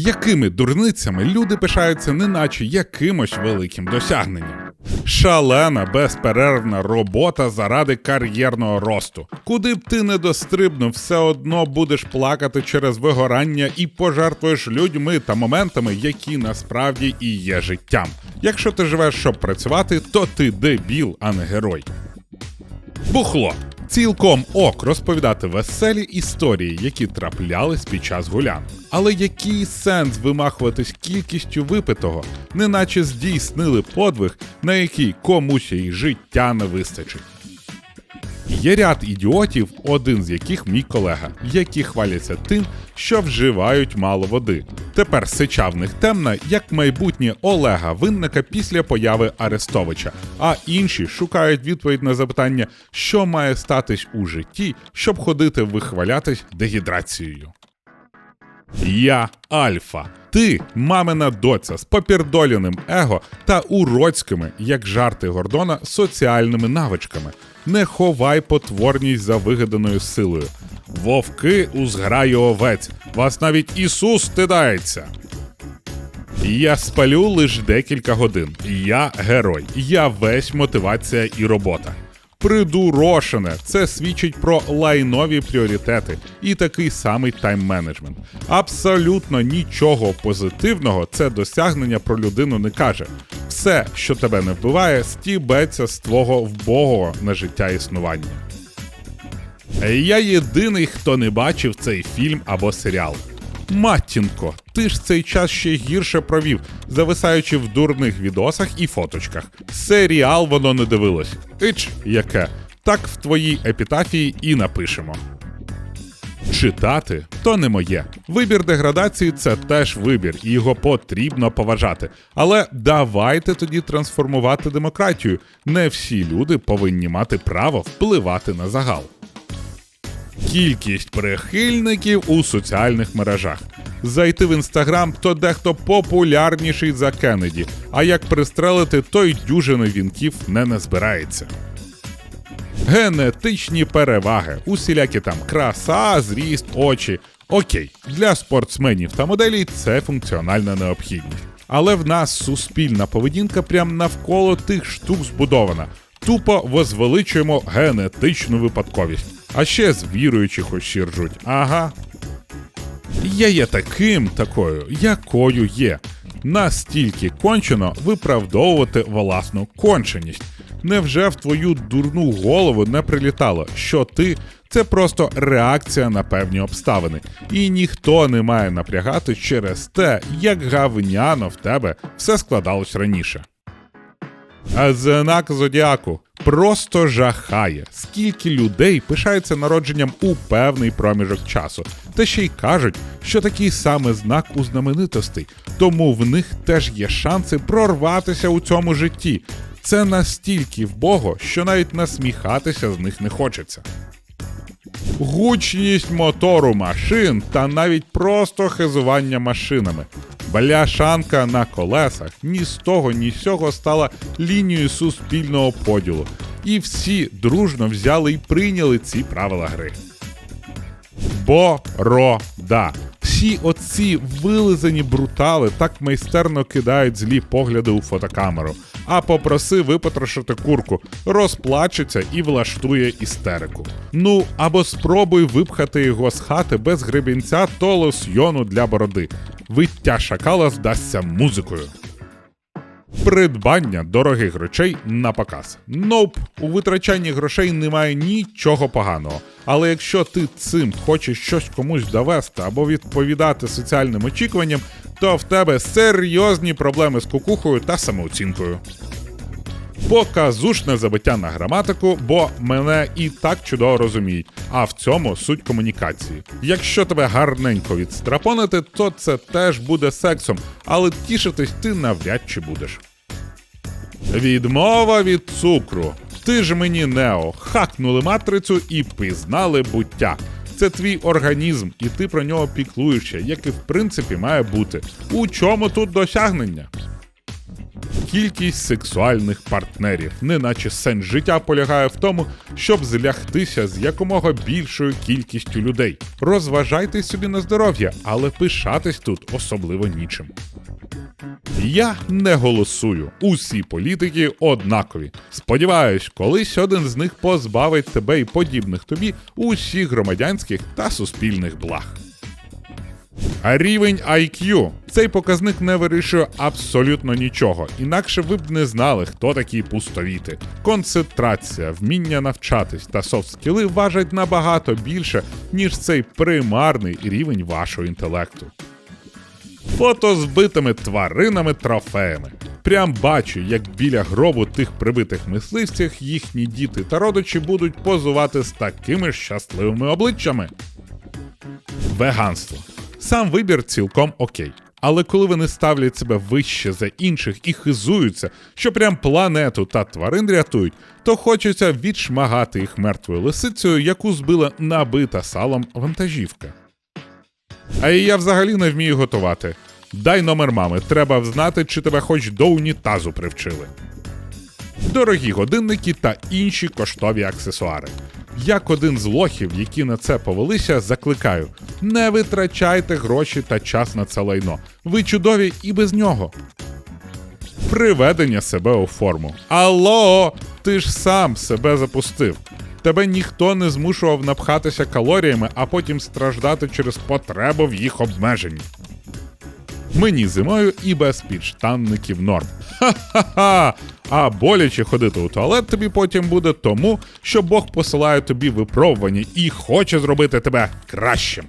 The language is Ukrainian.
якими дурницями люди пишаються, неначе якимось великим досягненням. Шалена безперервна робота заради кар'єрного росту. Куди б ти не дострибнув, все одно будеш плакати через вигорання і пожертвуєш людьми та моментами, які насправді і є життям. Якщо ти живеш, щоб працювати, то ти дебіл, а не герой. Бухло. Цілком ок розповідати веселі історії, які траплялись під час гулян. Але який сенс вимахуватись кількістю випитого, неначе здійснили подвиг, на який комусь і життя не вистачить. Є ряд ідіотів, один з яких мій колега, які хваляться тим, що вживають мало води. Тепер сича в них темна, як майбутнє Олега Винника після появи Арестовича, а інші шукають відповідь на запитання, що має статись у житті, щоб ходити вихвалятись дегідрацією. Я Альфа. Ти мамина доця з попірдоляним его та уроцькими, як жарти Гордона, соціальними навичками. Не ховай потворність за вигаданою силою. Вовки у зграї овець. Вас навіть Ісус стидається. Я спалю лише декілька годин. Я герой. Я весь мотивація і робота. Придурошене це свідчить про лайнові пріоритети і такий самий тайм-менеджмент. Абсолютно нічого позитивного це досягнення про людину не каже. Все, що тебе не вбиває, стібеться з твого вбогого на життя існування. Я єдиний, хто не бачив цей фільм або серіал. Матінко, ти ж цей час ще гірше провів, зависаючи в дурних відосах і фоточках. Серіал воно не дивилось. Ич, яке. Так в твоїй епітафії і напишемо. Читати то не моє. Вибір деградації це теж вибір, і його потрібно поважати. Але давайте тоді трансформувати демократію. Не всі люди повинні мати право впливати на загал. Кількість прихильників у соціальних мережах. Зайти в інстаграм, то дехто популярніший за Кеннеді, а як пристрелити, то й дюжини вінків не назбирається. Генетичні переваги, усілякі там краса, зріст, очі. Окей, для спортсменів та моделей це функціональна необхідність. Але в нас суспільна поведінка прям навколо тих штук збудована. Тупо возвеличуємо генетичну випадковість. А ще з віруючих усі ржуть. Ага. Я є таким такою, якою є. Настільки кончено виправдовувати власну конченість. Невже в твою дурну голову не прилітало, що ти це просто реакція на певні обставини, і ніхто не має напрягати через те, як гавняно в тебе все складалось раніше. Знак зодіаку просто жахає, скільки людей пишаються народженням у певний проміжок часу, та ще й кажуть, що такий саме знак у знаменитостей, тому в них теж є шанси прорватися у цьому житті. Це настільки вбого, що навіть насміхатися з них не хочеться. Гучність мотору машин та навіть просто хизування машинами. Бляшанка на колесах ні з того, ні з сього стала лінією суспільного поділу. І всі дружно взяли і прийняли ці правила гри. Борода. Всі оці вилизані брутали так майстерно кидають злі погляди у фотокамеру. А попроси випотрошити курку, розплачеться і влаштує істерику. Ну або спробуй випхати його з хати без гребінця то лосьйону для бороди. Виття шакала здасться музикою. Придбання дорогих речей на показ. Ноп, у витрачанні грошей немає нічого поганого. Але якщо ти цим хочеш щось комусь довести або відповідати соціальним очікуванням, то в тебе серйозні проблеми з кукухою та самооцінкою. Показушне забиття на граматику, бо мене і так чудово розуміють. А в цьому суть комунікації. Якщо тебе гарненько відстрапонити, то це теж буде сексом, але тішитись ти навряд чи будеш. Відмова від цукру. Ти ж мені нео, хакнули матрицю і пізнали буття. Це твій організм, і ти про нього піклуєшся, як і в принципі має бути. У чому тут досягнення? Кількість сексуальних партнерів, неначе сенс життя полягає в тому, щоб злягтися з якомога більшою кількістю людей. Розважайтесь собі на здоров'я, але пишатись тут особливо нічим. Я не голосую. Усі політики однакові. Сподіваюсь, колись один з них позбавить тебе і подібних тобі усіх громадянських та суспільних благ. А рівень IQ. Цей показник не вирішує абсолютно нічого, інакше ви б не знали, хто такі пустовіти. Концентрація, вміння навчатись та софт-скіли важать набагато більше, ніж цей примарний рівень вашого інтелекту. Фото з битими тваринами трофеями. Прям бачу, як біля гробу тих прибитих мисливців їхні діти та родичі будуть позувати з такими щасливими обличчями. Веганство. Сам вибір цілком окей. Але коли вони ставлять себе вище за інших і хизуються, що прям планету та тварин рятують, то хочеться відшмагати їх мертвою лисицею, яку збила набита салом вантажівка. А і я взагалі не вмію готувати. Дай номер мами, треба взнати, чи тебе хоч до унітазу привчили. Дорогі годинники та інші коштові аксесуари. Як один з лохів, які на це повелися, закликаю: не витрачайте гроші та час на це лайно. Ви чудові і без нього. Приведення себе у форму. Алло, ти ж сам себе запустив. Тебе ніхто не змушував напхатися калоріями, а потім страждати через потребу в їх обмеженні. Мені зимою і без підштанників норм. Ха-ха-ха! А боляче ходити у туалет тобі потім буде тому, що Бог посилає тобі випробування і хоче зробити тебе кращим.